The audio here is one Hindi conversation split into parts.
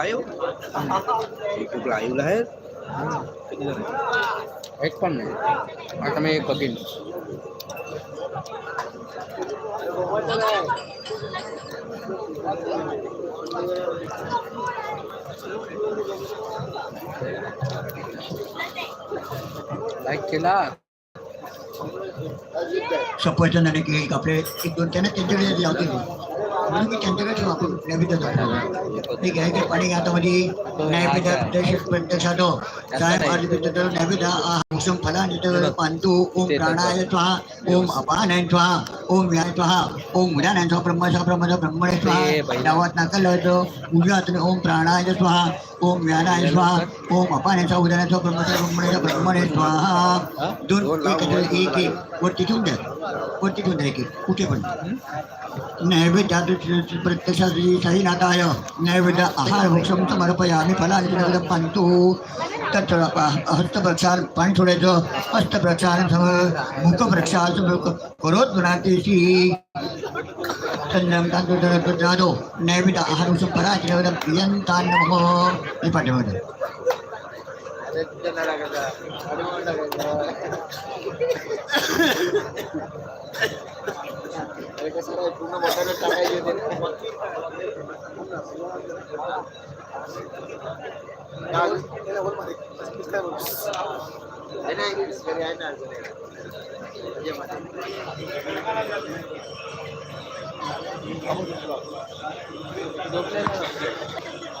लाईव्ह खूप लाईव्हला आहे किती जण आहेत? एक पण नाही आता मी एक बघीन लाईक केला सफरचंद आणि केक आपले एक दोन त्यांना त्यांच्याकडे लावतील नैवेद्य पाणी नैवेद्य साहेब नैवेद्य आहुषम फलानित पांतु ओम प्राणाय स्वाहा ओम अपानाय स्वाहा ओम व्याय स्वाहा ओम उदानाय स्वाहा ब्रह्मसा ब्रह्मसा ब्रह्मणे स्वाहा डावात ओम प्राणाय स्वाहा ओम व्यानाय स्वाहा ओम अपानाय स्वाहा उदानाय स्वाहा ब्रह्मसा ब्रह्मणे ब्रह्मणे स्वाहा दोन एक एक द्या ठेवून द्या एक एक कुठे पण नैवेद्यात प्रत्यक्षात सही नाताय नैवेद्य आहार भक्षम समर्पयामी फलानि पंतु तत्र हस्तप्रक्षाल पाणी सोडायचं हस्तप्रक्षाल मुखप्रक्षाल करोत जादो नैवेद्य आहार भक्षम नैवेद्य प्रियंतान हे Gracias.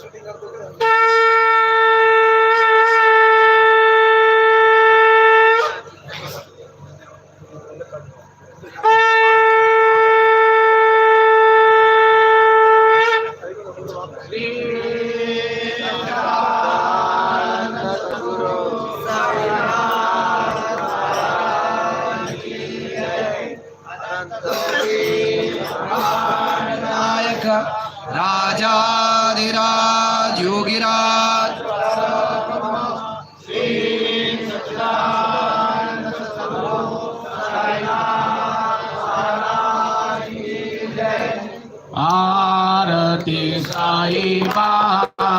শুটিং আর sai ba ba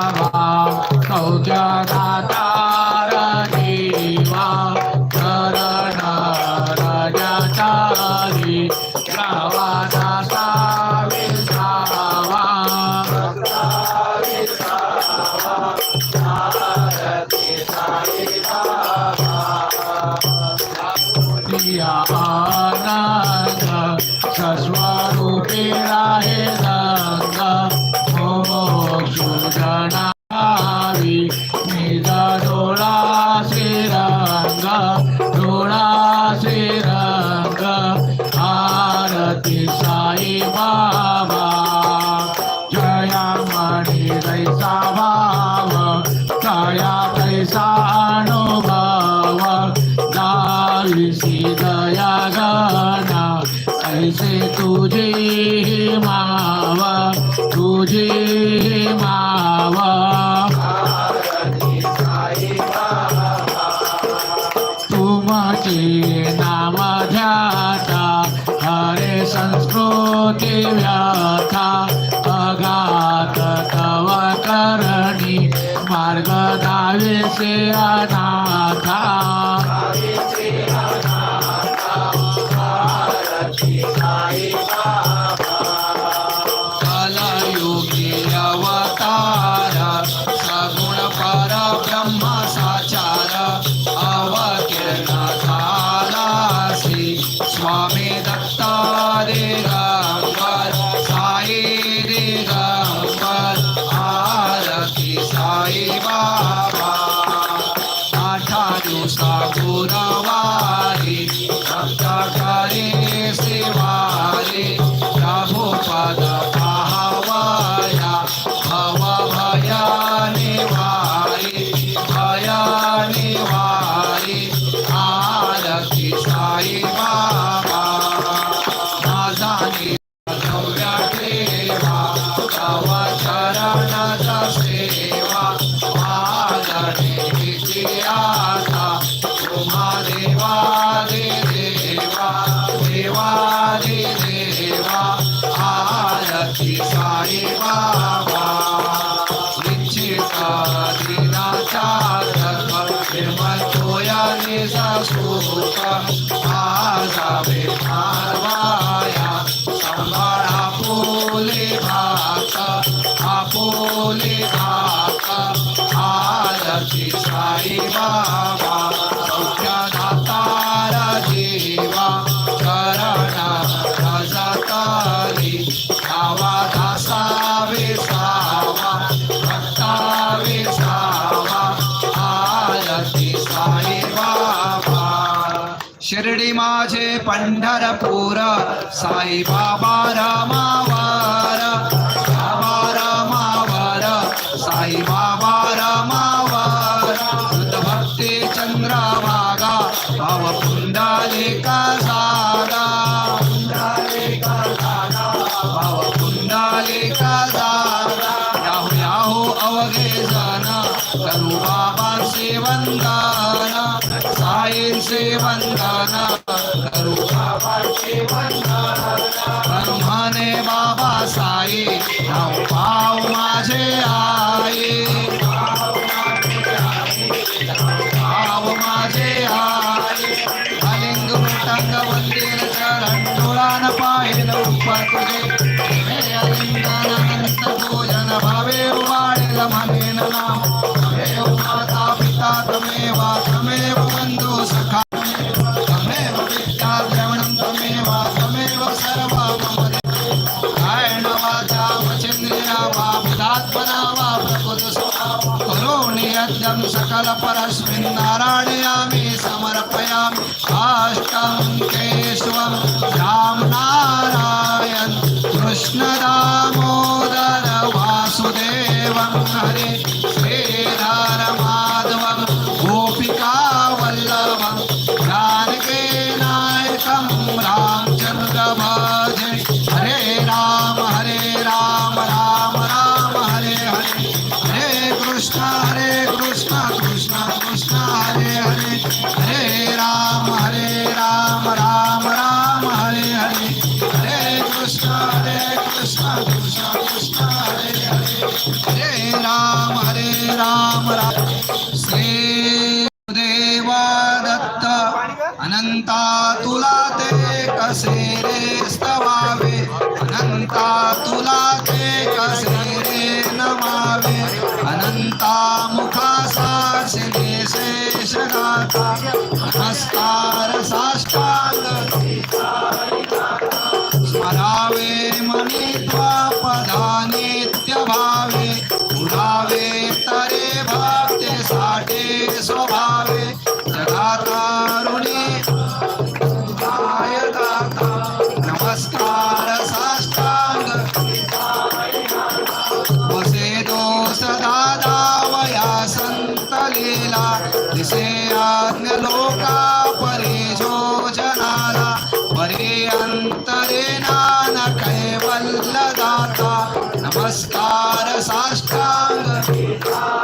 मणी भाव कया कैसा अनुभव दाविसी दया गणा ऐसे तुझे मावा तुझे मावा। सर्वदा 嘎 शिर्डी माझे पंढरपूर साई बाबा रामावा. ब्रह्माने बाबा साई पाव माझे आ Thank you. हस्ता मुखा साक्षिके शेषगाथा हस्तार साष्टांग।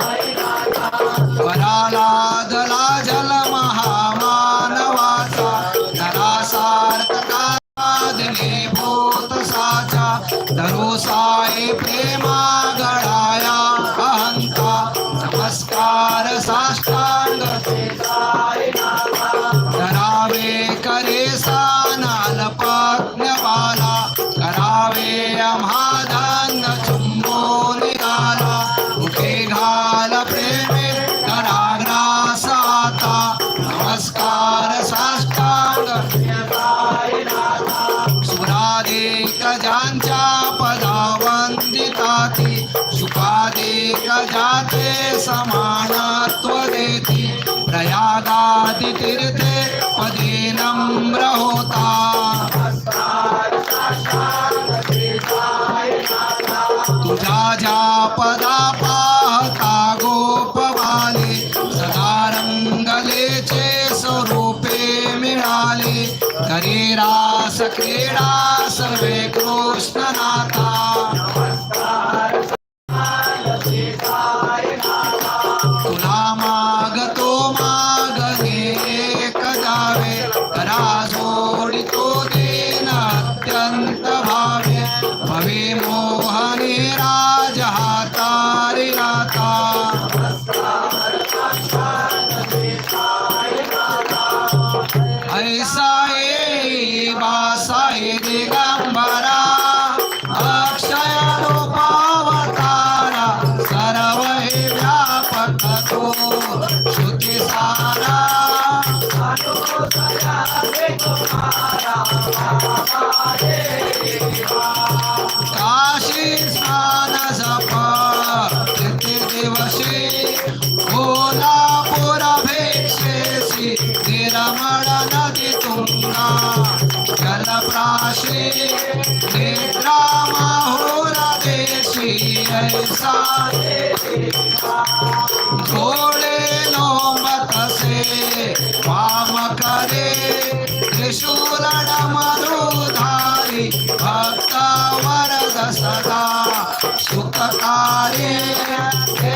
Bye. जाते समानत्व देती प्रयागादि तीर्थे पदे नम्र देशी नो थोडे से वाम करे त्रिशूल डमरुधारी भक्त वरद सदा सुखकारी कार्य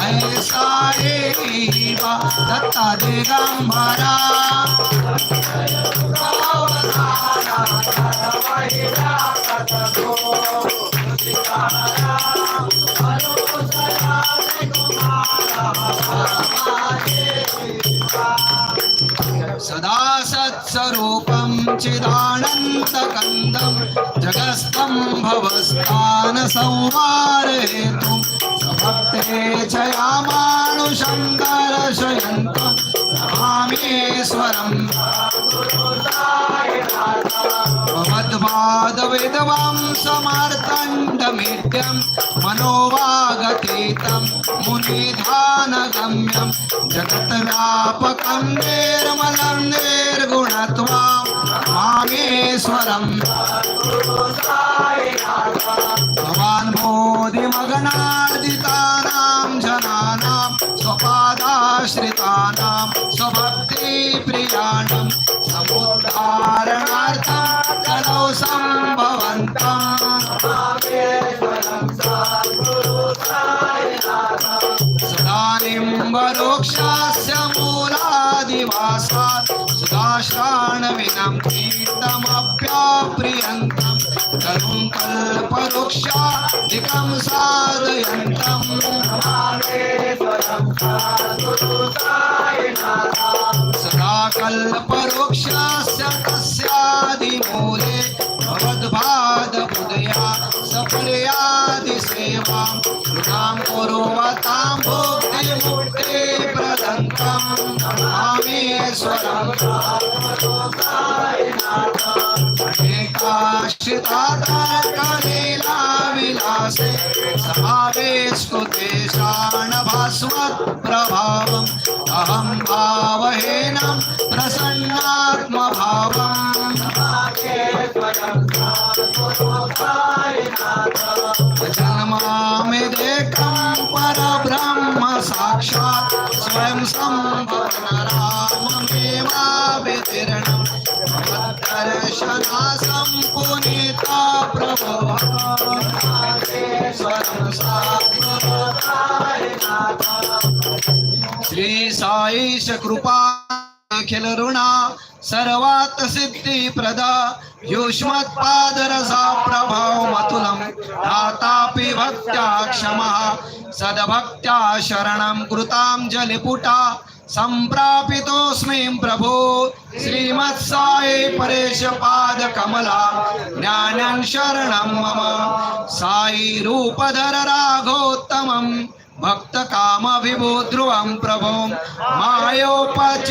ऐसा देवा दत्ता दिगंबरा सदा सत्स्वरूपं चिदानन्दकन्दं जगस्तं भवस्थान संवारयितुं स्वभक्ते च यामानुषं दर्शयन्तं नमामीश्वरम् भवद्वादविद्वां समार्तण्डमेत्यं मनोवागतीतं मुनिधानगम्यं जगत्व्यापकं निर्मलं निर्गुणत्वां मामेश्वरम् भवान् मोदिमगनादितानां जनानां स्वपादाश्रितानां स्वभक्तिप्रियाणां समुद्धारणार्थं कलौ सम्भवन्तम् वरोक्षास्य मूलादिवासात् सुदाश्राणविनं कीर्तमप्याप्रियन्तं करुं कल्पवृक्षादिकं साधयन्तम् सदा कल्पवृक्षस्य तस्यादिमूले भवद्भादबुदया सपर्यादिसेवां कृतां कुर्वतां भुक्तिमुक्ते प्रदन्तं नमामीश्वरम् हे रक्षिता कलेला विलासे समावे स्तुते अहं भावहेनं प्रसन्नात्मभावम् जन्मामिदेकं परब्रह्म साक्षात् स्वयं सम्भवनराममेवावितीर्णम् दर्शना सम्पुनीता प्रभो श्री साईश कृपा अखिल ऋणा सर्वात सिद्धी प्रदा युष्मत्पादरसा प्रभाव मतुलम दातापि भक्त्या क्षमा सद्भक्त्या शरणं कृताञ्जलिपुटा सम्प्रापितोऽस्मि प्रभो श्रीमत्साये परेश पाद कमला ज्ञानं शरणं मम साई रूपधर राघोत्तमम्। भक्त काम विभो ध्रुवं प्रभो। मायोपचित्तशुद्धये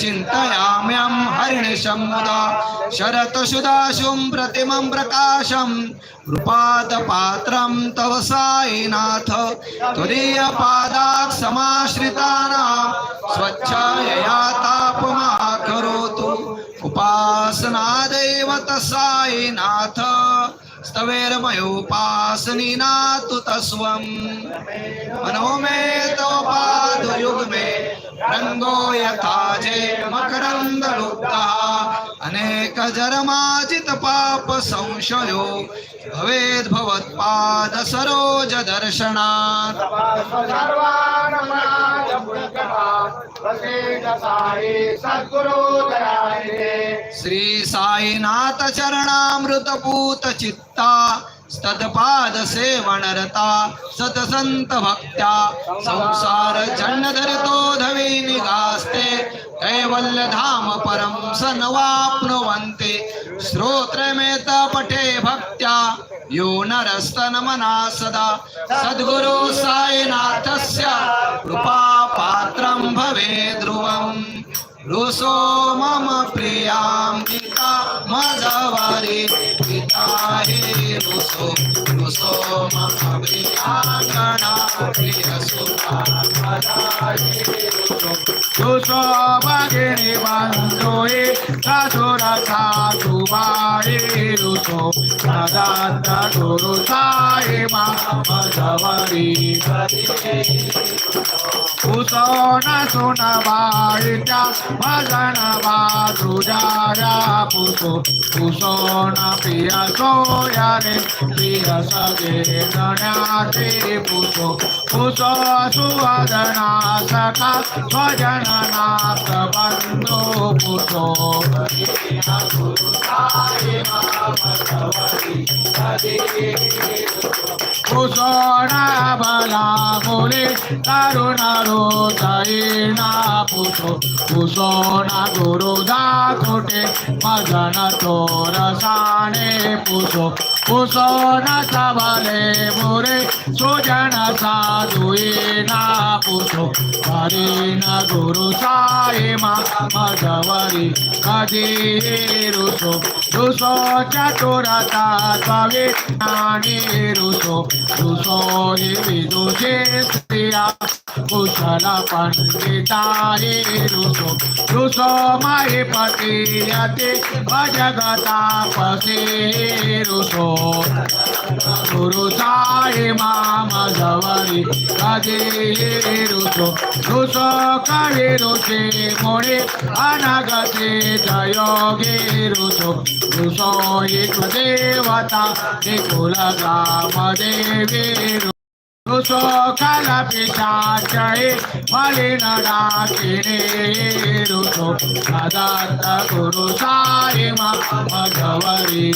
चिन्तयाम्यं हरिणिशं मुदा शरतसुदाशुं प्रतिमं प्रकाशं। कृपादपात्रं तव साईनाथ। त्वदीयपादात् समाश्रितानां स्वच्छायया तापमा करोतु उपासनादेव तसाईनाथ स्तवेर्मयोपासनीनातु तस्वम् मनो मे तव पादयुग मे रङ्गो यथा जे मकरन्दलुब्धः अनेक जन्माजित श्री साईनाथ चरणामृतपूत चित्ता सतपाद सेवनरता सतसंत भक्त्या संसार चन्न धरितो धवी निघास्ते कैवल्यधाम परम स नवाप्नुवन्ते श्रोत्रमेत पठे भक्त्या यो नरस्तनमना सदा। सद्गुरु साईनाथस्य कृपा पात्रं भवे ध्रुवम्। रुसो मम प्रियाम्बिका मजवारी पिता हे रुसो रुसो मम प्रियाङ्गणा प्रियसुता Tuso bagini bandoi Kasura satu bari Putana সোনা বাড়িটা ভজনা বাজুজারা পুতো পুষোনা পিয়া সোয়ারে পিয়া সগে নাতে পুতো পুতো সুয়াদনা সখা ভজনা নাথ বন্ধু পুতো Daina puso Usona guru da kote Majana tora sane puso Usona sabale mure Sujana sadhuina puso Harina guru saima Madhavari Kadi viduje striya Kusala pandita hi ruso Ruso mai patiyate Bhajagata pasi ruso Guru Sai Mama Javari Kaji Ruso Ruso Kali Rusi Mori Anagati Jayogi ऋतु ऋषो एक देवता निकुल ग्राम देवी Ruso Ruso kala pichachai malina rakini ruso adanta guru sarima madhavari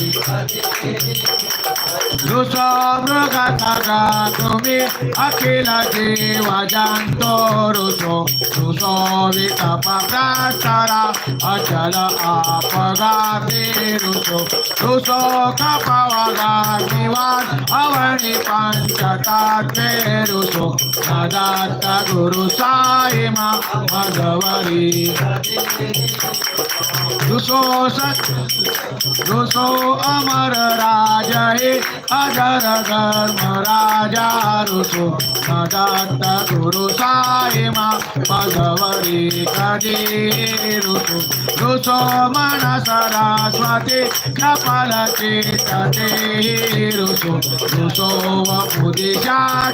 Ruso mrugataga tumi akila jiva janto ruso Ruso vitapa prasara achala apagati ruso Sadat गुरु साई मा भगवरी। रुसो सत रुसो अमर राज हे अजर धर्म राजा रुसो सदात गुरु साई मा भगवरी कदी रुसो रुसो मन सरस्वती कपाल चितते रुसो रुसो वपुदिशा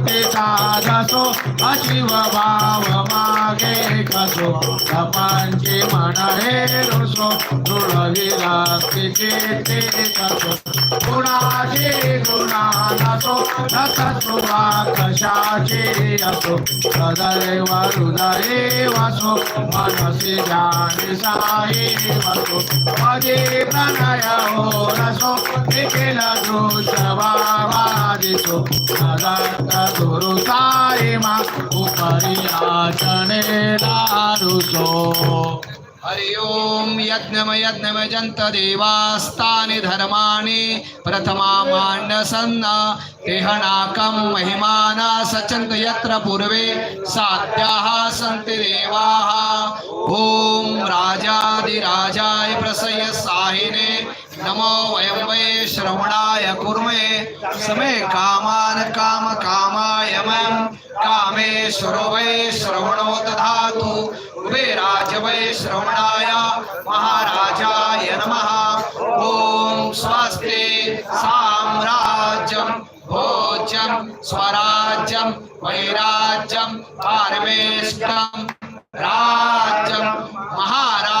पसो चतुर्ग साधसो अशिव भाव मागे कसो प्रपंची मन हे रुसो दृढ विरक्ती चेते कसो गुणाचे गुणानसो नतसुवा कशाचे असो सदैव हृदये वासो मनसि जानि साई वसो पदे प्रणय हो रसो निखिल दृश्यवादिसो सदत्त गुरु साई मा उपरि आचने दारुसो हरि ओम यज्ञमयज्ञमजन्त देवास्तानि धर्माणि प्रथमामान्यसन्न तेहनाकं महिमाना सचन्त यत्र पूर्वे साध्याः सन्ति देवाः। ॐ राजादिराजाय प्रसय साहिने नमो वयं वै श्रवणाय कुर्मे समे कामान् काम कामाय मम कामेश्वरो वै श्रवणो दधातु। कुबेराज वै श्रवणाय महाराजाय नमः। ॐ स्वस्ति साम्राज्यं भोज्यं स्वराज्यं वैराज्यं पारमेष्टं राज्यं महाराज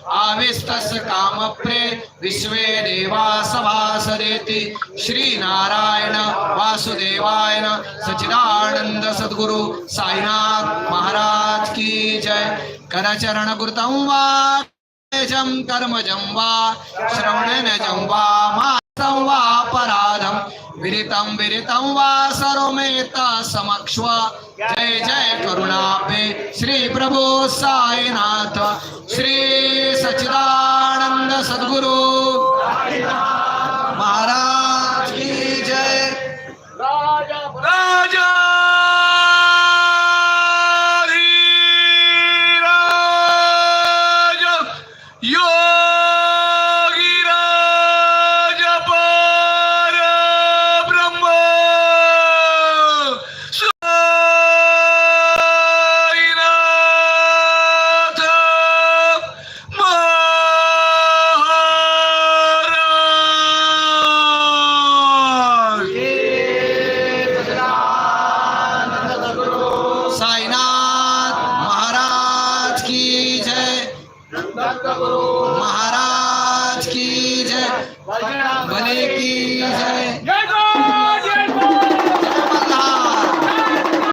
आविस्तस्य कामप्रे विश्वे देवा सभासदेति श्रीनारायण वासुदेवाय सचिदानंद सद्गुरु साईनाथ महाराज की जय। करचरण गुरुतं वा जं कर्मजं वा श्रवणनजं वा वा अपराधम। विरितम विरितम वा सरोमेता समक्ष जय जय करुणापे श्री प्रभो साईनाथ। श्री सचिदानंद सद्गुरु। महाराज।